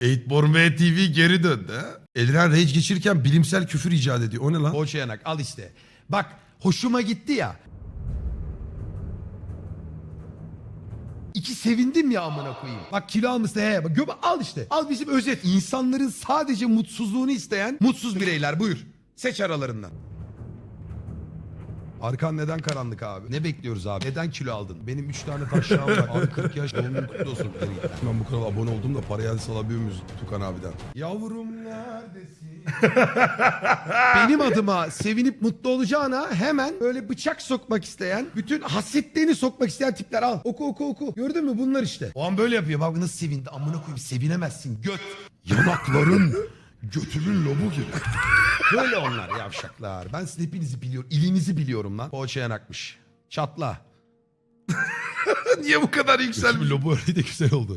Eightborn V TV geri döndü. ha? Eliren rage geçirirken bilimsel küfür icat ediyor. O ne lan? Poğaça yanak al işte. Bak hoşuma gitti ya. İki sevindim ya amına koyayım. Bak kilo almışsın he. Bak göbe al işte. Al bizim özet. İnsanların sadece mutsuzluğunu isteyen mutsuz bireyler. Buyur. Seç aralarından. Arkan neden karanlık abi? Ne bekliyoruz abi? Neden kilo aldın? Benim 3 tane taşşağım var. abi 40 yaş doğum günün kutlu olsun. Ben bu kanala abone oldum da parayı hadi salabiliyor muyuz Tukan abiden? Yavrum neredesin? Benim adıma sevinip mutlu olacağına hemen böyle bıçak sokmak isteyen, bütün hasetlerini sokmak isteyen tipler al. Oku oku oku. Gördün mü bunlar işte. O an böyle yapıyor. Bak nasıl sevindi. Amına koyayım sevinemezsin. Göt. Yanakların götünün lobu gibi. Böyle onlar yavşaklar. Ben sizin hepinizi biliyorum. İlinizi biliyorum lan. Poğaça yanakmış. Çatla. Niye bu kadar yükselmiş? lobu öyle de güzel oldu.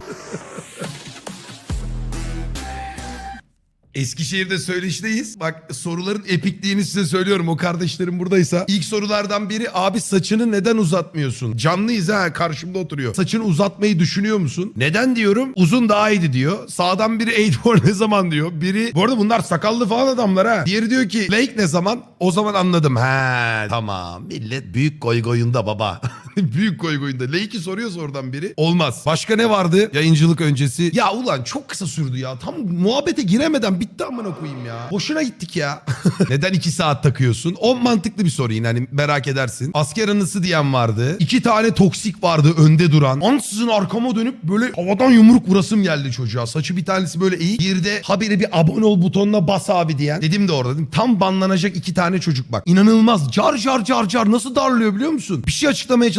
Eskişehir'de söyleşteyiz. Bak soruların epikliğini size söylüyorum. O kardeşlerim buradaysa. İlk sorulardan biri abi saçını neden uzatmıyorsun? Canlıyız ha karşımda oturuyor. Saçını uzatmayı düşünüyor musun? Neden diyorum? Uzun daha iyiydi diyor. Sağdan biri Eidor ne zaman diyor. Biri bu arada bunlar sakallı falan adamlar ha. Diğeri diyor ki Lake ne zaman? O zaman anladım. He tamam millet büyük goy goyunda baba. büyük goy goyunda. Lake'i soruyorsa oradan biri. Olmaz. Başka ne vardı yayıncılık öncesi? Ya ulan çok kısa sürdü ya. Tam muhabbete giremeden bitti amına koyayım ya. Boşuna gittik ya. Neden iki saat takıyorsun? O mantıklı bir soru yine hani merak edersin. Asker anısı diyen vardı. İki tane toksik vardı önde duran. Ansızın arkama dönüp böyle havadan yumruk vurasım geldi çocuğa. Saçı bir tanesi böyle iyi. Bir de habire bir abone ol butonuna bas abi diyen. Dedim de orada. Tam banlanacak iki tane çocuk bak. İnanılmaz. Car car car car nasıl darlıyor biliyor musun? Bir şey açıklamaya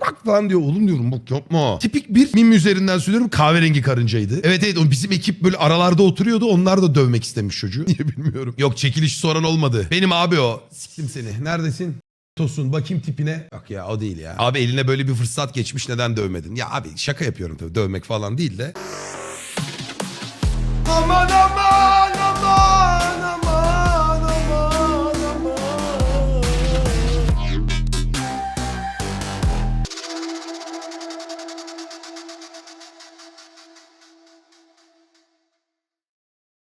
bak falan diyor. Oğlum diyorum bak yapma. Tipik bir mim üzerinden söylüyorum kahverengi karıncaydı. Evet evet bizim ekip böyle aralarda oturuyordu. Onlar da dövmek istemiş çocuğu. Niye bilmiyorum. Yok çekiliş soran olmadı. Benim abi o. Siktim seni. Neredesin? Tosun bakayım tipine. Yok ya o değil ya. Abi eline böyle bir fırsat geçmiş neden dövmedin? Ya abi şaka yapıyorum tabii dövmek falan değil de. Aman